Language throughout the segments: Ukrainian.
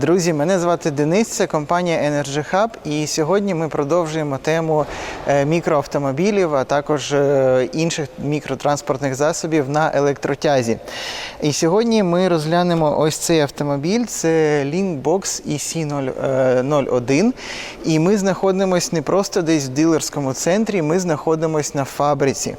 Друзі, мене звати Денис, це компанія Energy Hub, і сьогодні ми продовжуємо тему е, мікроавтомобілів, а також е, інших мікротранспортних засобів на електротязі. І сьогодні ми розглянемо ось цей автомобіль. Це Linkbox EC01. І ми знаходимося не просто десь в дилерському центрі, ми знаходимося на фабриці.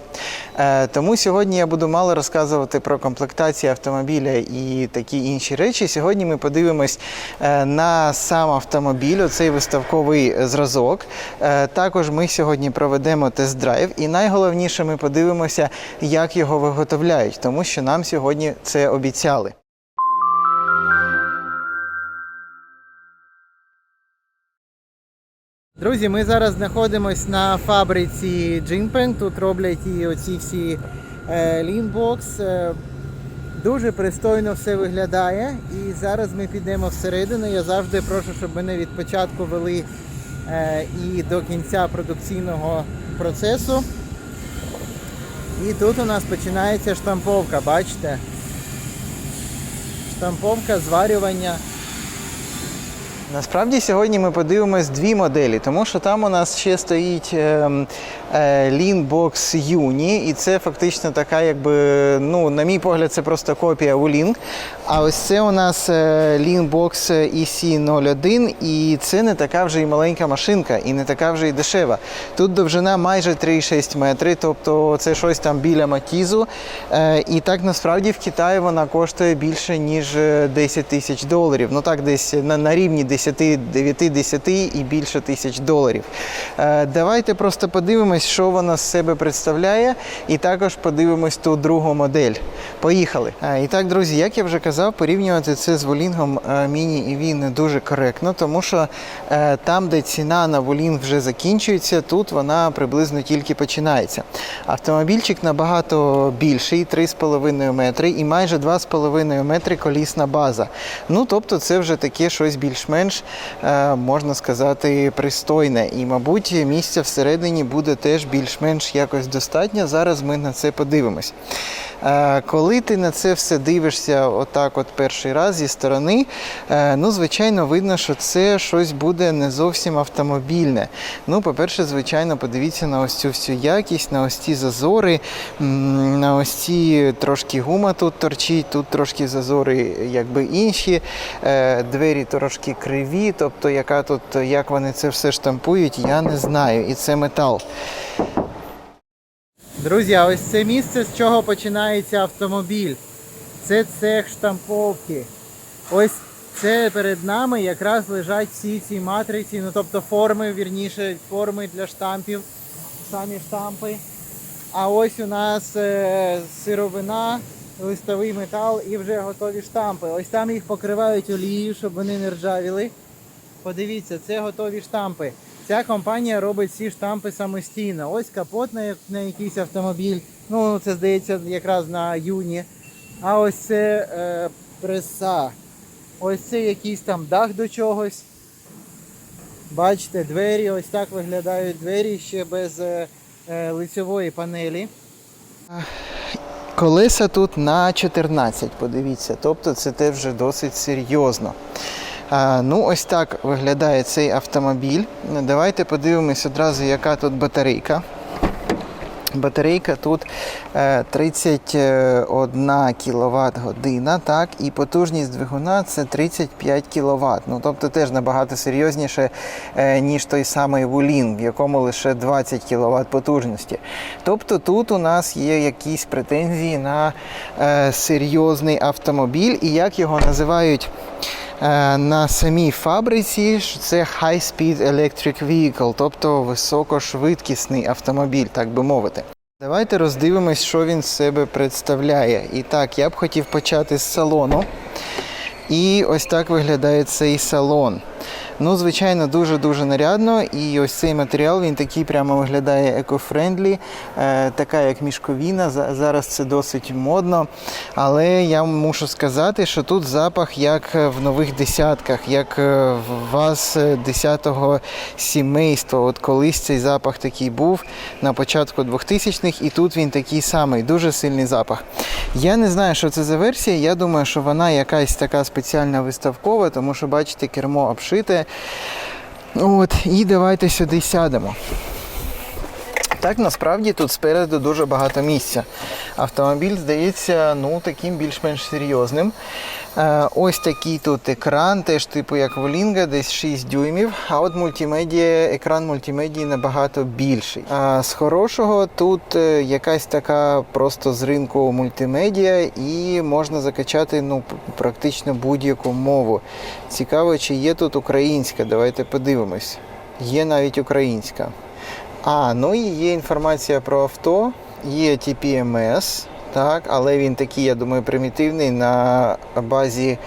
Е, Тому сьогодні я буду мало розказувати про комплектацію автомобіля і такі інші речі. Сьогодні ми подивимось е, на сам автомобіль, оцей виставковий е, зразок. Е, Також ми сьогодні проведемо тест-драйв, і найголовніше, ми подивимося, як його виготовляють, тому що нам сьогодні це обіцяли. Друзі, ми зараз знаходимося на фабриці Jinpeng. Тут роблять і оці всі лінбокс. Дуже пристойно все виглядає. І зараз ми підемо всередину. Я завжди прошу, щоб мене від початку вели е, і до кінця продукційного процесу. І тут у нас починається штамповка, бачите? Штамповка, зварювання. Насправді сьогодні ми подивимось дві моделі, тому що там у нас ще стоїть ем, Leanbox Uni, і це фактично така, якби, ну, на мій погляд, це просто копія Ulink. А ось це у нас е, Leanbox EC01, і це не така вже і маленька машинка, і не така вже і дешева. Тут довжина майже 3,6 метри, тобто це щось там біля матізу. Е, і так насправді в Китаї вона коштує більше, ніж е, 10 тисяч доларів. Ну так, десь на, на рівні 10, 9-10 і більше тисяч доларів. Е, давайте просто подивимось, що вона з себе представляє, і також подивимось ту другу модель. Поїхали. І так, друзі, як я вже казав, порівнювати це з Волінгом Міні EV не дуже коректно, тому що е, там, де ціна на Волінг вже закінчується, тут вона приблизно тільки починається. Автомобільчик набагато більший, 3,5 метри і майже 2,5 метри колісна база. Ну, тобто, це вже таке щось більш-менш, е, можна сказати, пристойне. І, мабуть, місця всередині буде теж більш-менш якось достатньо. Зараз ми на це подивимось. Е, Коли ти на це все дивишся отак, от перший раз зі сторони, е, ну, звичайно, видно, що це щось буде не зовсім автомобільне. Ну, по-перше, звичайно, подивіться на ось цю всю якість, на ось ці зазори, на ось ці трошки гума тут торчить, тут трошки зазори, якби інші. Е, Двері трошки криві, тобто яка тут, як вони це все штампують, я не знаю. І це метал. Друзі, ось це місце, з чого починається автомобіль. Це цех штамповки. Ось це перед нами якраз лежать всі ці матриці, ну тобто форми, вірніше, форми для штампів, самі штампи. А ось у нас е, сировина, листовий метал і вже готові штампи. Ось там їх покривають олією, щоб вони не ржавіли. Подивіться, це готові штампи. Ця компанія робить ці штампи самостійно. Ось капот на, на якийсь автомобіль. Ну, це здається якраз на юні. А ось це е, преса. Ось це якийсь там дах до чогось. Бачите, двері, ось так виглядають двері ще без е, е, лицевої панелі. Колеса тут на 14, подивіться, тобто це теж вже досить серйозно. Ну, ось так виглядає цей автомобіль. Давайте подивимось одразу, яка тут батарейка. Батарейка тут е, 31 кВт година, так, і потужність двигуна це 35 кВт. Ну, тобто теж набагато серйозніше, е, ніж той самий Вулін, в якому лише 20 кВт потужності. Тобто тут у нас є якісь претензії на е, серйозний автомобіль, і як його називають е, на самій фабриці, що це High Speed Electric Vehicle, тобто високошвидкісний автомобіль, так би мовити. Давайте роздивимось, що він з себе представляє. І так, я б хотів почати з салону. І ось так виглядає цей салон. Ну, звичайно, дуже-дуже нарядно. І ось цей матеріал він такий прямо виглядає еко-френдлі, е, така як мішковіна. Зараз це досить модно. Але я мушу сказати, що тут запах як в нових десятках, як е, в вас десятого сімейства. От колись цей запах такий був на початку 2000-х, і тут він такий самий, дуже сильний запах. Я не знаю, що це за версія. Я думаю, що вона якась така спеціальна виставкова, тому що бачите, кермо обшите. От, і давайте сюди сядемо. Так, насправді тут спереду дуже багато місця. Автомобіль здається ну, таким більш-менш серйозним. Е, ось такий тут екран, теж типу як в Лінга, десь 6 дюймів. А от мультимедія, екран мультимедії набагато більший. А з хорошого тут е, якась така просто з ринку мультимедіа і можна закачати ну, практично будь-яку мову. Цікаво, чи є тут українська. Давайте подивимось. Є навіть українська. А, ну і є інформація про авто, є TPMS, так, але він такий, я думаю, примітивний на базі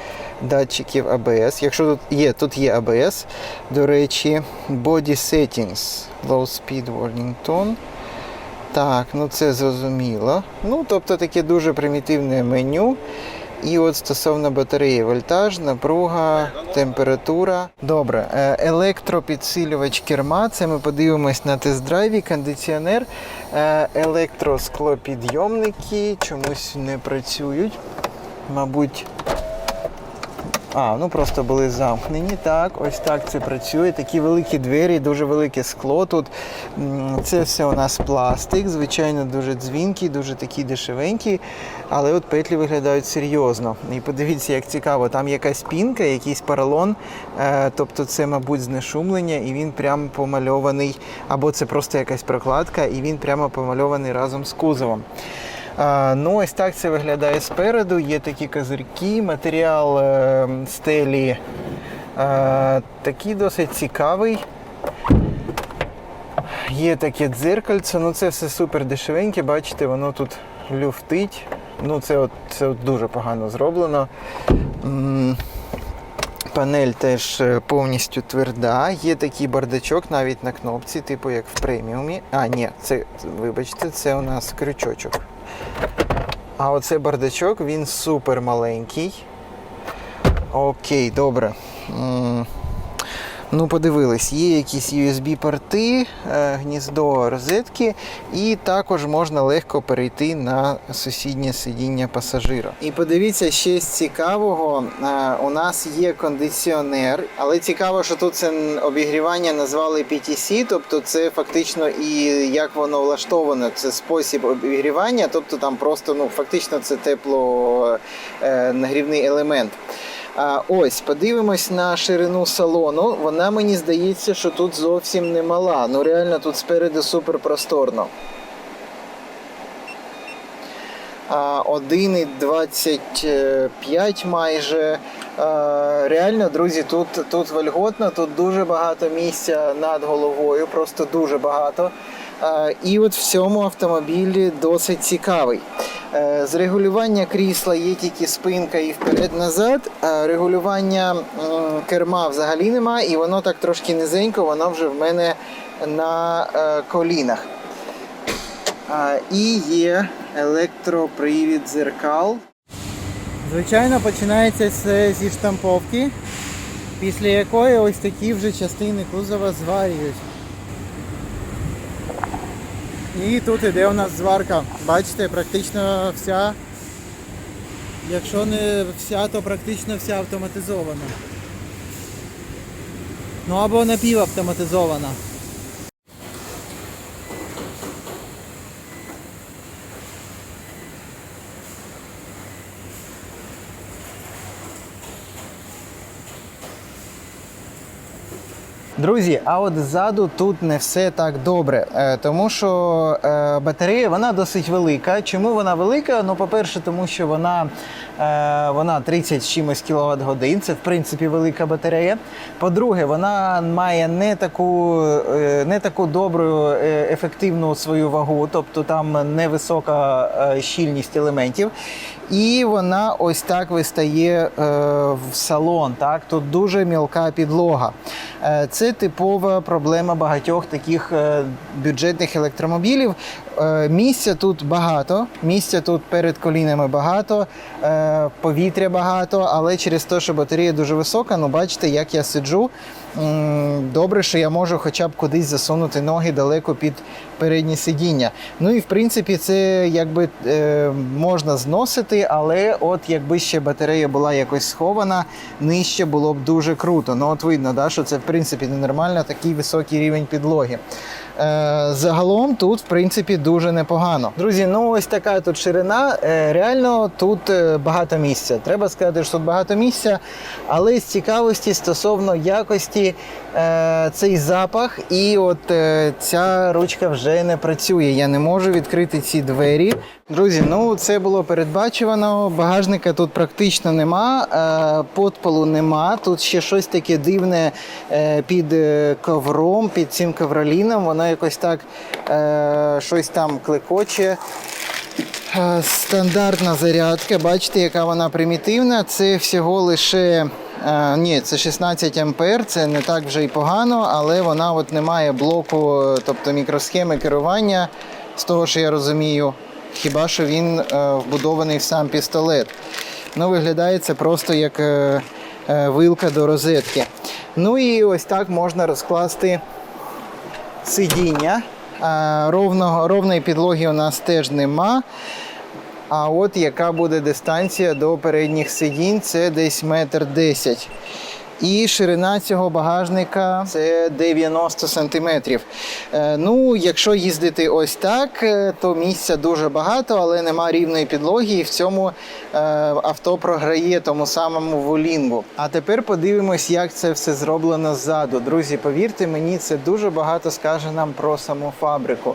датчиків ABS. Якщо тут є, тут є ABS. До речі, Body Settings, Low Speed Warning Tone. Так, ну це зрозуміло. Ну, тобто таке дуже примітивне меню. І от стосовно батареї, вольтаж, напруга, температура. Добре, е, електропідсилювач керма. Це ми подивимось на тест-драйві, кондиціонер, Е, електросклопідйомники чомусь не працюють. Мабуть, а, ну просто були замкнені. Так, ось так це працює. Такі великі двері, дуже велике скло тут. Це все у нас пластик, звичайно, дуже дзвінкий, дуже такий дешевенький, але от петлі виглядають серйозно. І подивіться, як цікаво, там якась пінка, якийсь поролон, е, тобто це, мабуть, знешумлення, і він прямо помальований, або це просто якась прокладка, і він прямо помальований разом з кузовом. Ну, ось так це виглядає спереду. Є такі козирки, матеріал е, стелі такий досить цікавий. Є таке дзеркальце, ну це все супер дешевеньке, бачите, воно тут люфтить. Ну, це, от, це от дуже погано зроблено. Панель теж е, повністю тверда. Є такий бардачок навіть на кнопці, типу як в преміумі. А, ні, це, вибачте, це у нас крючочок. А оцей бардачок, він супер маленький. Окей, добре. Ну, подивились, є якісь USB-порти, е, гніздо розетки, і також можна легко перейти на сусіднє сидіння пасажира. І подивіться ще з цікавого: е, у нас є кондиціонер, але цікаво, що тут це обігрівання назвали PTC, тобто це фактично і як воно влаштовано, це спосіб обігрівання, тобто там просто ну, фактично це тепло е, елемент. А, ось, подивимось на ширину салону. Вона мені здається, що тут зовсім не мала. Ну реально тут спереду супер просторно. 1,25 майже. Реально, друзі, тут, тут вольготно, тут дуже багато місця над головою, просто дуже багато. І от в цьому автомобілі досить цікавий. Е, З регулювання крісла є тільки спинка і вперед-назад. Регулювання керма взагалі немає, і воно так трошки низенько, воно вже в мене на е, колінах. І є електропривід дзеркал. Звичайно, починається все зі штамповки, після якої ось такі вже частини кузова зварюють. І тут іде у нас зварка. Бачите, практично вся. Якщо не вся, то практично вся автоматизована. Ну або напівавтоматизована. Друзі, а от ззаду тут не все так добре, Е, тому що е, батарея вона досить велика. Чому вона велика? Ну, по-перше, тому що вона, е, вона 30 чимось кіловат годин. Це в принципі велика батарея. По-друге, вона має не таку, не таку добру ефективну свою вагу, тобто там невисока щільність елементів. І вона ось так вистає е, в салон. Так? Тут дуже мілка підлога. Е, це типова проблема багатьох таких е, бюджетних електромобілів. Місця тут багато, місця тут перед колінами багато, повітря багато, але через те, що батарея дуже висока, ну бачите, як я сиджу. Добре, що я можу хоча б кудись засунути ноги далеко під переднє сидіння. Ну і в принципі це якби е, можна зносити, але от якби ще батарея була якось схована, нижче було б дуже круто. Ну от видно, да, що це в принципі ненормально такий високий рівень підлоги. Е, загалом тут, в принципі, дуже непогано. Друзі, ну ось така тут ширина. Е, реально тут е, багато місця. Треба сказати, що тут багато місця, але з цікавості стосовно якості цей запах, і от ця ручка вже не працює. Я не можу відкрити ці двері. Друзі, ну це було передбачувано. Багажника тут практично нема, е, подполу нема. Тут ще щось таке дивне е, під е, ковром, під цим ковроліном. Воно якось так щось там клекоче. Стандартна зарядка, бачите, яка вона примітивна. Це всього лише. ні, це 16 ампер, це не так вже й погано, але вона от не має блоку, тобто мікросхеми керування, з того, що я розумію. Хіба що він е, вбудований в сам пістолет. Ну, виглядає це просто як е, е, вилка до розетки. Ну і ось так можна розкласти сидіння. Ровного, ровної підлоги у нас теж нема. А от яка буде дистанція до передніх сидінь, це десь метр десять. І ширина цього багажника це 90 сантиметрів. Е, Ну, якщо їздити ось так, е, то місця дуже багато, але нема рівної підлоги, і в цьому е, авто програє тому самому волінгу. А тепер подивимось, як це все зроблено ззаду. Друзі, повірте мені, це дуже багато скаже нам про саму фабрику.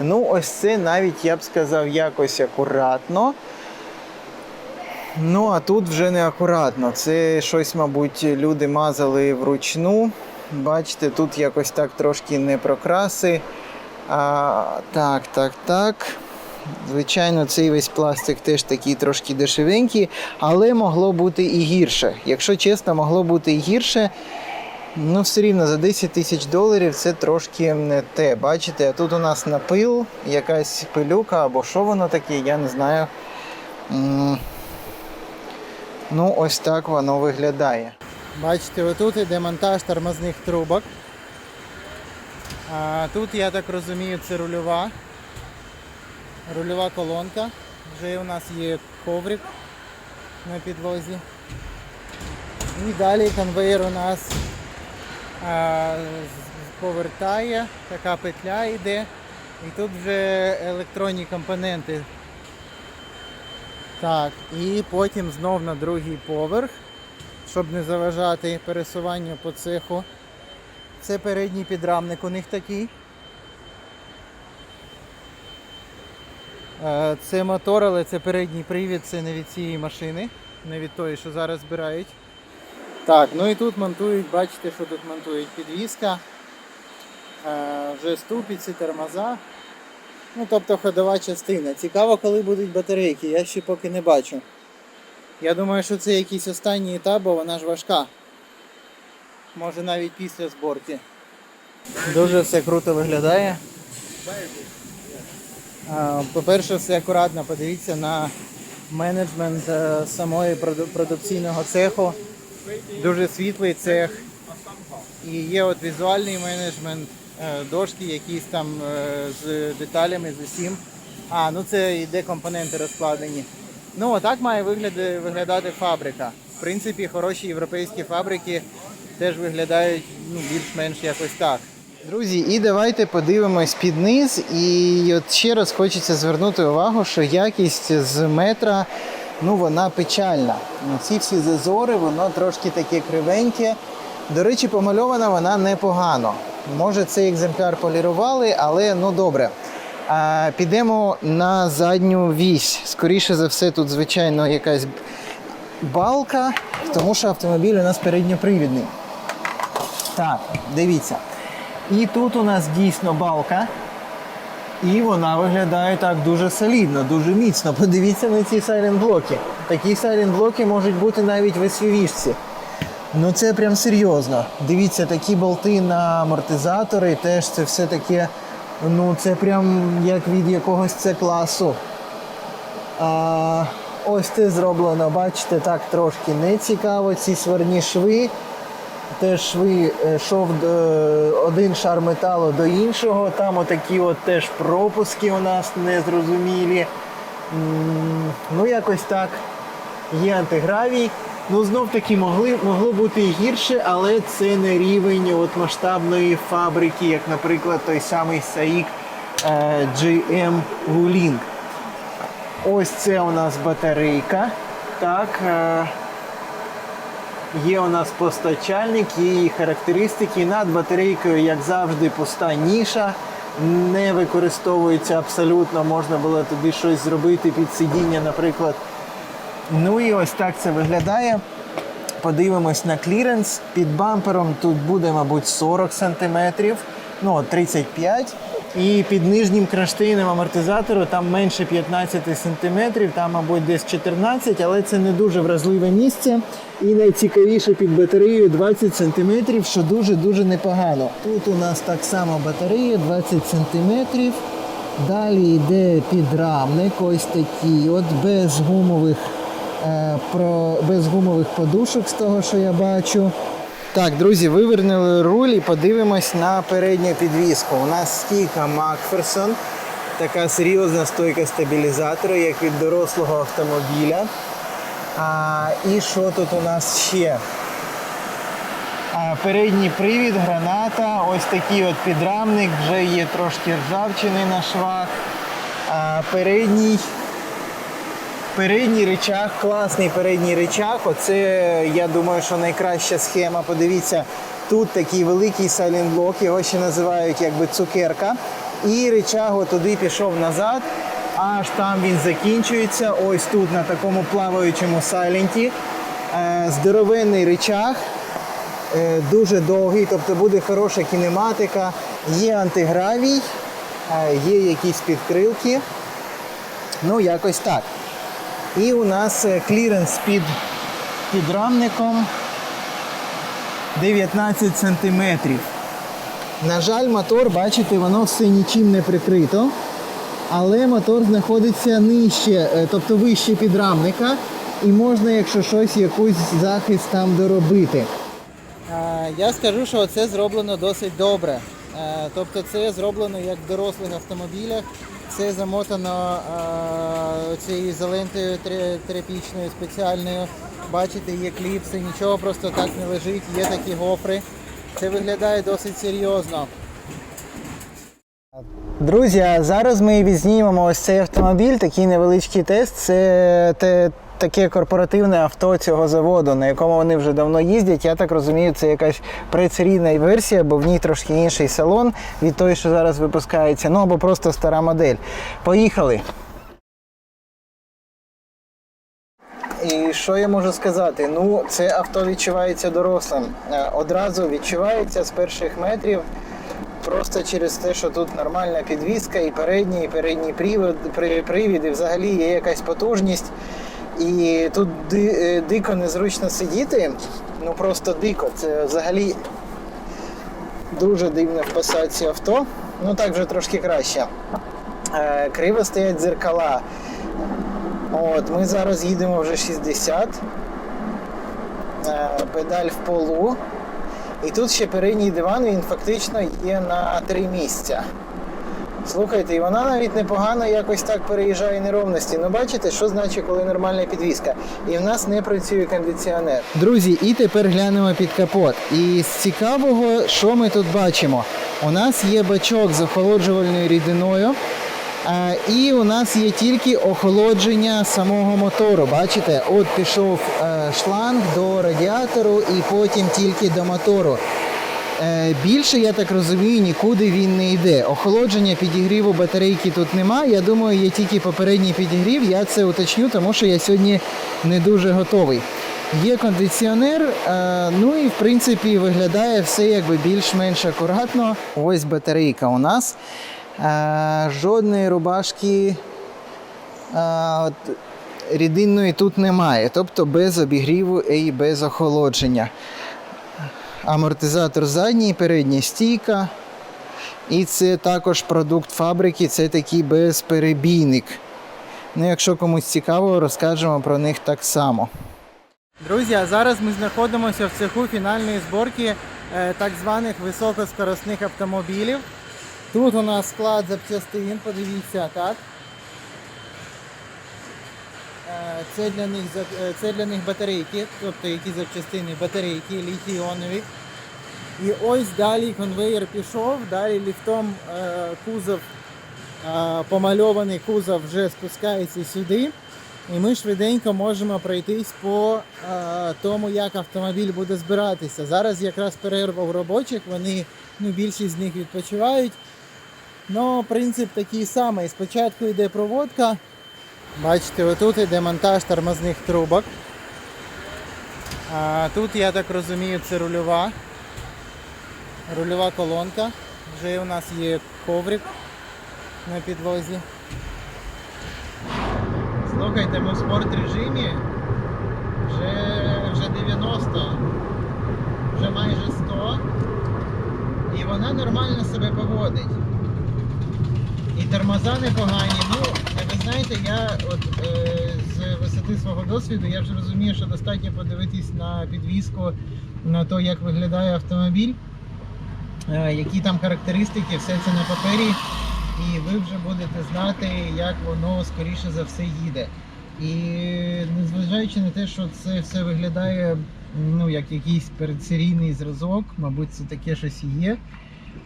Ну, ось це навіть я б сказав якось акуратно. Ну, а тут вже не акуратно. Це щось, мабуть, люди мазали вручну. Бачите, тут якось так трошки не прокраси. А, так, так, так. Звичайно, цей весь пластик теж такий трошки дешевенький, але могло бути і гірше. Якщо чесно, могло бути і гірше. Ну, все рівно за 10 тисяч доларів це трошки не те. Бачите, а тут у нас напил, якась пилюка або що воно таке, я не знаю. Ну, ось так воно виглядає. Бачите, отут іде монтаж тормозних трубок. А тут, я так розумію, це рульова. Рульова колонка. Вже у нас є коврик на підлозі. І далі конвейер у нас а, повертає, така петля йде. І тут вже електронні компоненти так, і потім знов на другий поверх, щоб не заважати пересуванню по цеху. Це передній підрамник у них такий. Е, Це мотор, але це передній привід, це не від цієї машини, не від тої, що зараз збирають. Так, ну і тут монтують, бачите, що тут монтують підвіска, е, вже ступиці, тормоза. Ну, тобто ходова частина. Цікаво, коли будуть батарейки, я ще поки не бачу. Я думаю, що це якийсь останній етап, бо вона ж важка. Може навіть після зборки. Дуже все круто виглядає. По-перше, все акуратно, подивіться на менеджмент е, самої продукційного цеху. Дуже світлий цех. І є от візуальний менеджмент, дошки якісь там е, з деталями, з усім. А, ну це йде компоненти розкладені. Ну, отак має вигляди, виглядати фабрика. В принципі, хороші європейські фабрики теж виглядають ну, більш-менш якось так. Друзі, і давайте подивимось під низ. І от ще раз хочеться звернути увагу, що якість з метра ну, вона печальна. Ну, Ці всі зазори, воно трошки таке кривеньке. До речі, помальована вона непогано. Може, цей екземпляр полірували, але ну добре. А, підемо на задню вісь. Скоріше за все, тут, звичайно, якась балка, тому що автомобіль у нас передньопривідний. Так, дивіться. І тут у нас дійсно балка. І вона виглядає так дуже солідно, дуже міцно. Подивіться на ці сайлент-блоки. Такі сайлент-блоки можуть бути навіть в SUV-шці. Ну це прям серйозно. Дивіться, такі болти на амортизатори, теж це все таке. Ну це прям як від якогось це класу. А, ось це зроблено, бачите, так трошки не цікаво. Ці сварні шви. Теж шви е, шов е, один шар металу до іншого. Там отакі от теж пропуски у нас незрозумілі. Ну, якось так. Є антигравій. Ну, знов таки могли, могло бути і гірше, але це не рівень от масштабної фабрики, як, наприклад, той самий SAIC е, GM Wuling. Ось це у нас батарейка. Так. Е, Є у нас постачальник, її характеристики. Над батарейкою, як завжди, пуста ніша. Не використовується абсолютно, можна було туди щось зробити під сидіння, наприклад. Ну і ось так це виглядає. Подивимось на кліренс. Під бампером тут буде, мабуть, 40 см, ну от 35 І під нижнім кронштейном амортизатору там менше 15 см, там, мабуть, десь 14 але це не дуже вразливе місце. І найцікавіше під батареєю 20 см, що дуже-дуже непогано. Тут у нас так само батарея 20 см. Далі йде підрамник, ось такий, от без гумових, про, без подушок з того, що я бачу. Так, друзі, вивернули руль і подивимось на передню підвіску. У нас стійка Макферсон, така серйозна стойка стабілізатора, як від дорослого автомобіля. А, і що тут у нас ще? А, Передній привід, граната, ось такий от підрамник, вже є трошки ржавчини на швах. А, Передній, передній речах, класний передній речах. Оце, я думаю, що найкраща схема. Подивіться, тут такий великий сайлентблок, його ще називають якби цукерка. І речаг туди пішов назад. Аж там він закінчується. Ось тут на такому плаваючому сайленті. Е, Здоровенний речах. Е, дуже довгий, тобто буде хороша кінематика, є антигравій, е, є якісь підкрилки. Ну, якось так. І у нас е, кліренс під підрамником 19 сантиметрів. На жаль, мотор, бачите, воно все нічим не прикрито. Але мотор знаходиться нижче, е, тобто вище підрамника, і можна, якщо щось, якийсь захист там доробити. Я скажу, що це зроблено досить добре. Е, Тобто це зроблено як в дорослих автомобілях. Це замотано е, цією ізолентою тре- тряпічною спеціальною. Бачите, є кліпси, нічого просто так не лежить, є такі гофри. Це виглядає досить серйозно. Друзі, а зараз ми відзнімемо ось цей автомобіль, такий невеличкий тест. Це те, таке корпоративне авто цього заводу, на якому вони вже давно їздять. Я так розумію, це якась прецерійна версія, бо в ній трошки інший салон від той, що зараз випускається, ну або просто стара модель. Поїхали. І що я можу сказати? Ну, це авто відчувається дорослим. Е, Одразу відчувається з перших метрів. Просто через те, що тут нормальна підвізка, і передній, і передній привід, при- привід, і взагалі є якась потужність. І тут е, дико незручно сидіти. Ну просто дико. Це взагалі дуже дивне в посадці авто. Ну так вже трошки краще. Е, Криво стоять дзеркала. От, ми зараз їдемо вже 60. Е, Педаль в полу. І тут ще передній диван, він фактично є на три місця. Слухайте, і вона навіть непогано якось так переїжджає неровності. Ну бачите, що значить, коли нормальна підвізка. І в нас не працює кондиціонер. Друзі, і тепер глянемо під капот. І з цікавого, що ми тут бачимо? У нас є бачок з охолоджувальною рідиною. І у нас є тільки охолодження самого мотору. Бачите, от пішов е, шланг до радіатору і потім тільки до мотору. Е, Більше, я так розумію, нікуди він не йде. Охолодження підігріву батарейки тут немає. Я думаю, є тільки попередній підігрів. Я це уточню, тому що я сьогодні не дуже готовий. Є кондиціонер, е, ну і в принципі виглядає все якби більш-менш акуратно. Ось батарейка у нас. Жодної рубашки рідинної тут немає, тобто без обігріву і без охолодження амортизатор задній, передня стійка. І це також продукт фабрики, це такий безперебійник. Ну, якщо комусь цікаво, розкажемо про них так само. Друзі, а зараз ми знаходимося в цеху фінальної зборки е, так званих високоскоростних автомобілів. Тут у нас склад запчастин, подивіться, так. Е, Це для них е, це для них батарейки, тобто які запчастини, батарейки літій-іонові. І ось далі конвейер пішов, далі ліфтом е, кузов, помальований кузов вже спускається сюди. І ми швиденько можемо пройтись по тому, як автомобіль буде збиратися. Зараз якраз перерва у робочих, вони, ну, більшість з них відпочивають. Ну, принцип такий самий. Спочатку йде проводка. Бачите, отут йде монтаж тормозних трубок. А, тут, я так розумію, це рульова. Рульова колонка. Вже у нас є коврик на підлозі. Слухайте, ми в спорт режимі. Вже, вже 90, вже майже 100. І вона нормально себе поводить. І тормоза непогані. Ну, ви знаєте, я от е, з висоти свого досвіду я вже розумію, що достатньо подивитись на підвіску, на те, як виглядає автомобіль, е, які там характеристики, все це на папері, і ви вже будете знати, як воно скоріше за все їде. І незважаючи на те, що це все виглядає ну, як якийсь передсерійний зразок, мабуть, це таке щось є.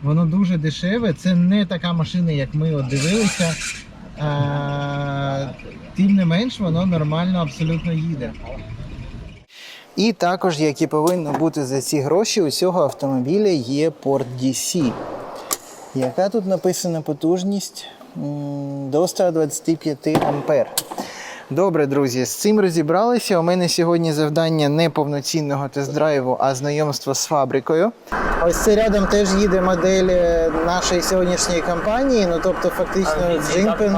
Воно дуже дешеве. Це не така машина, як ми от дивилися. А, тим не менш, воно нормально абсолютно їде. І також, як і повинно бути за ці гроші, у цього автомобіля є порт DC. Яка тут написана потужність? До 125 ампер. Добре, друзі, з цим розібралися. У мене сьогодні завдання не повноцінного тест-драйву, а знайомство з фабрикою. Ось це рядом теж їде модель е, нашої сьогоднішньої компанії. Ну тобто, фактично, Джинпен.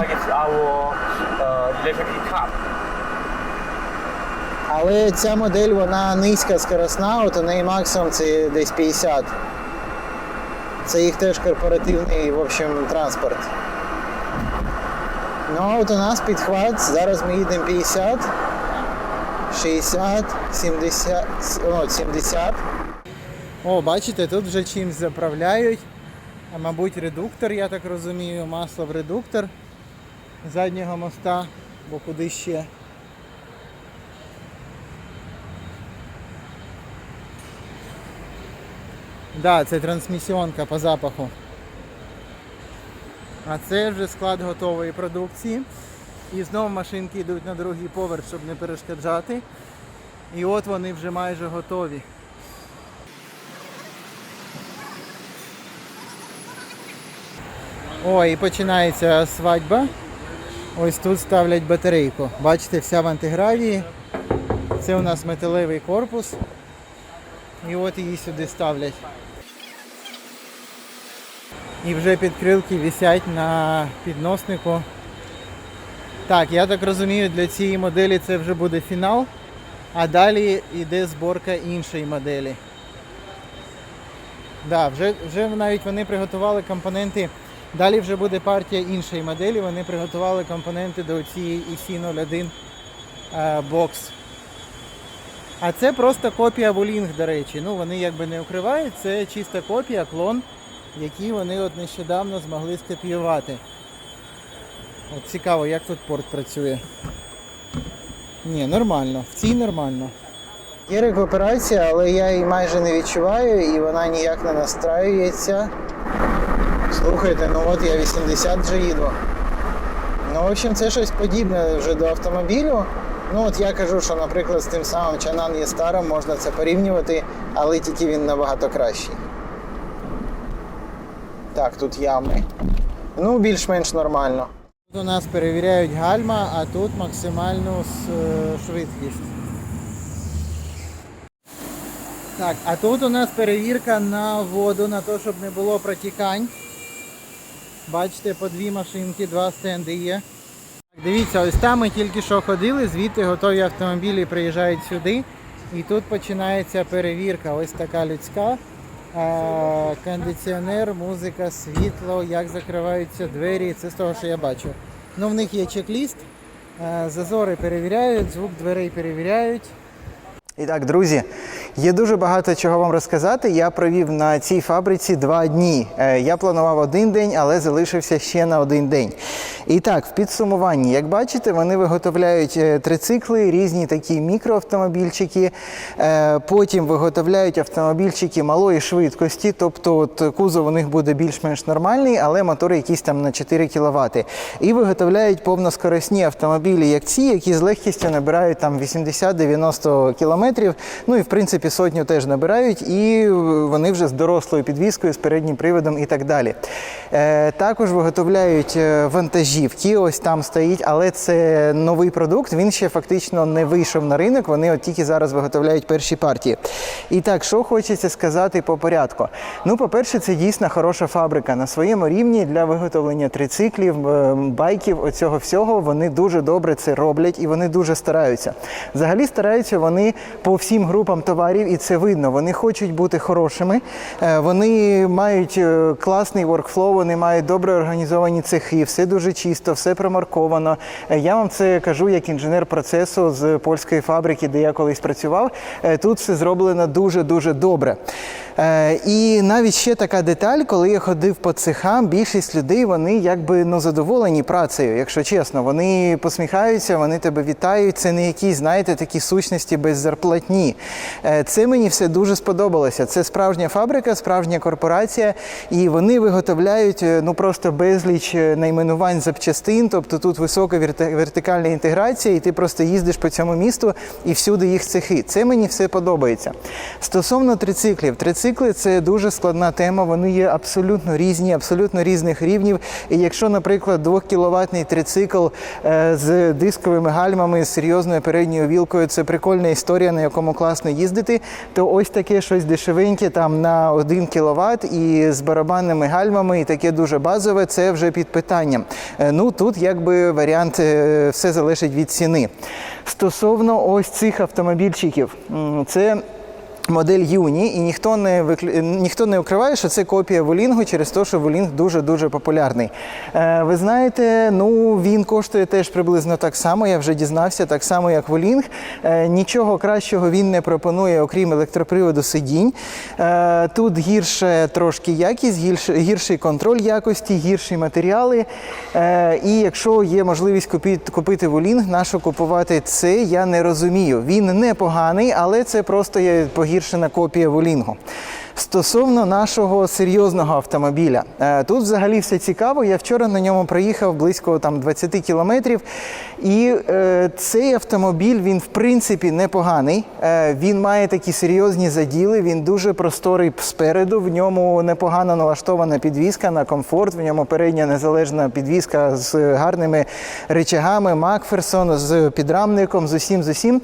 electric car. Але ця модель вона низька скоросна, от у неї максимум це десь 50. Це їх теж корпоративний в общем, транспорт. Ну от у нас підхват, зараз ми їдемо 50, 60, 70, о, 70. О, бачите, тут вже чимось заправляють. Мабуть редуктор, я так розумію, масло в редуктор заднього моста, бо куди ще. Да, це трансмісіонка по запаху. А це вже склад готової продукції. І знову машинки йдуть на другий поверх, щоб не перешкоджати. І от вони вже майже готові. О, і починається свадьба. Ось тут ставлять батарейку. Бачите, вся в антигравії. Це у нас металевий корпус. І от її сюди ставлять. І вже підкрилки висять на підноснику. Так, я так розумію, для цієї моделі це вже буде фінал, а далі йде зборка іншої моделі. Да, вже, вже навіть вони приготували компоненти. Далі вже буде партія іншої моделі. Вони приготували компоненти до цієї EC01 е, бокс. А це просто копія Wulink, до речі. Ну, вони якби не укривають, це чиста копія, клон, який вони от нещодавно змогли скопіювати. От цікаво, як тут порт працює. Ні, нормально, в цій нормально. Є рекуперація, але я її майже не відчуваю і вона ніяк не настраюється. Слухайте, ну от я 80 вже їду. В общем, це щось подібне вже до автомобілю. Ну от я кажу, що, наприклад, з тим самим Чанан є старим, можна це порівнювати, але тільки він набагато кращий. Так, тут ями. Ну, більш-менш нормально. Тут у нас перевіряють гальма, а тут максимальну швидкість. Так, а тут у нас перевірка на воду, на те, щоб не було протікань. Бачите, по дві машинки, два стенди є. Дивіться, ось там ми тільки що ходили, звідти готові автомобілі приїжджають сюди. І тут починається перевірка. Ось така людська. Кондиціонер, музика, світло, як закриваються двері. Це з того, що я бачу. Ну, в них є чек-ліст. Зазори перевіряють, звук дверей перевіряють. І так, друзі, є дуже багато чого вам розказати. Я провів на цій фабриці два дні. Е, Я планував один день, але залишився ще на один день. І так, в підсумуванні, як бачите, вони виготовляють е, трицикли, різні такі мікроавтомобільчики. Е, Потім виготовляють автомобільчики малої швидкості, тобто от кузов у них буде більш-менш нормальний, але мотори якісь там на 4 кВт. І виготовляють повноскоросні автомобілі, як ці, які з легкістю набирають там 80-90 км. Ну і в принципі сотню теж набирають, і вони вже з дорослою підвіскою, з переднім приводом і так далі. Е, також виготовляють е, вантажівки, ось там стоїть, але це новий продукт. Він ще фактично не вийшов на ринок. Вони от тільки зараз виготовляють перші партії. І так, що хочеться сказати по порядку. Ну, по-перше, це дійсно хороша фабрика на своєму рівні для виготовлення трициклів, е, байків, оцього всього. Вони дуже добре це роблять і вони дуже стараються. Взагалі стараються вони по всім групам товарів, і це видно. Вони хочуть бути хорошими. е, Вони мають е, класний workflow, вони мають добре організовані цехи, все дуже чисто, все промарковано. Е, Я вам це кажу як інженер процесу з польської фабрики, де я колись працював. Тут все зроблено дуже дуже добре. І навіть ще така деталь, коли я ходив по цехам, більшість людей вони якби ну задоволені працею, якщо чесно. Вони посміхаються, вони тебе вітають. Це не якісь, знаєте, такі сущності без зарплатні. Це мені все дуже сподобалося. Це справжня фабрика, справжня корпорація, і вони виготовляють е, ну просто безліч е, найменувань запчастин. Тобто тут висока вертикальна інтеграція, і ти просто їздиш по цьому місту і всюди їх цехи. Це мені все подобається. Стосовно трициклів, трицикли це дуже складна тема. Вони є абсолютно різні, абсолютно різних рівнів. І якщо, наприклад, 2 кіловатний трицикл е, з дисковими гальмами, з серйозною передньою вілкою, це прикольна історія, на якому класно їздити, то ось таке щось дешевеньке там на 1 кВт і з барабанними гальмами, і таке дуже базове, це вже під питанням. Е, Ну тут якби варіант е, все залежить від ціни. Стосовно ось цих автомобільчиків, це. Модель Юні, і ніхто не виклю... ніхто не укриває, що це копія Волінгу через те, що Волінг дуже дуже популярний. Е, ви знаєте, ну він коштує теж приблизно так само. Я вже дізнався, так само як Волінг. Е, нічого кращого він не пропонує, окрім електроприводу сидінь. Е, тут гірше трошки якість, гірше, гірший контроль якості, гірші матеріали. Е, і якщо є можливість купити, купити Волінг, на що купувати це, я не розумію. Він непоганий, але це просто є погіршена копія Волінгу. Стосовно нашого серйозного автомобіля, Е, тут взагалі все цікаво. Я вчора на ньому проїхав близько там 20 кілометрів. І е, цей автомобіль він в принципі непоганий. Е, він має такі серйозні заділи. Він дуже просторий спереду. В ньому непогано налаштована підвізка на комфорт. В ньому передня незалежна підвізка з гарними речагами, Макферсон, з підрамником, з усім з усім.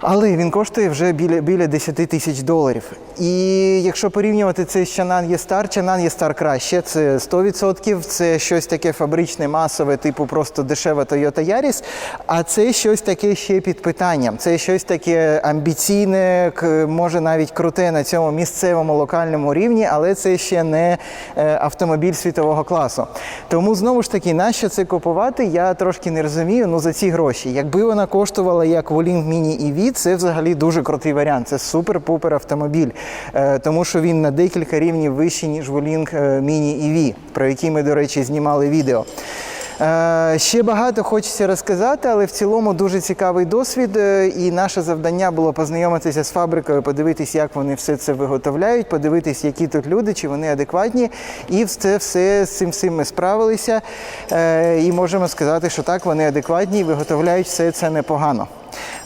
Але він коштує вже біля, біля 10 тисяч доларів. І якщо порівнювати це з Чанан Єстар, Чанан Єстар краще, це 100%, це щось таке фабричне, масове, типу просто дешева Toyota Yaris, а це щось таке ще під питанням. Це щось таке амбіційне, може навіть круте на цьому місцевому локальному рівні, але це ще не е, автомобіль світового класу. Тому знову ж таки, нащо це купувати, я трошки не розумію. Ну за ці гроші. Якби вона коштувала як Волінг Mini Це взагалі дуже крутий варіант. Це супер-пупер автомобіль, е, тому що він на декілька рівнів вищий, ніж Волінг Mini EV, про який ми, до речі, знімали відео. Е, Ще багато хочеться розказати, але в цілому дуже цікавий досвід. е, І наше завдання було познайомитися з фабрикою, подивитись, як вони все це виготовляють, подивитись, які тут люди, чи вони адекватні. І це все з цим всім ми справилися. І можемо сказати, що так, вони адекватні і виготовляють все це непогано.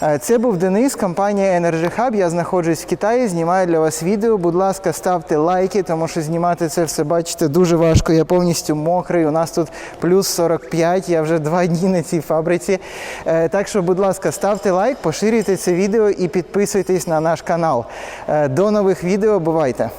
Е, Це був Денис, компанія Energy Hub. Я знаходжусь в Китаї, знімаю для вас відео. Будь ласка, ставте лайки, тому що знімати це все, бачите, дуже важко. Я повністю мокрий. У нас тут плюс 45, я вже два дні на цій фабриці. Е, Так що, будь ласка, ставте лайк, поширюйте це відео і підписуйтесь на наш канал. Е, До нових відео, бувайте!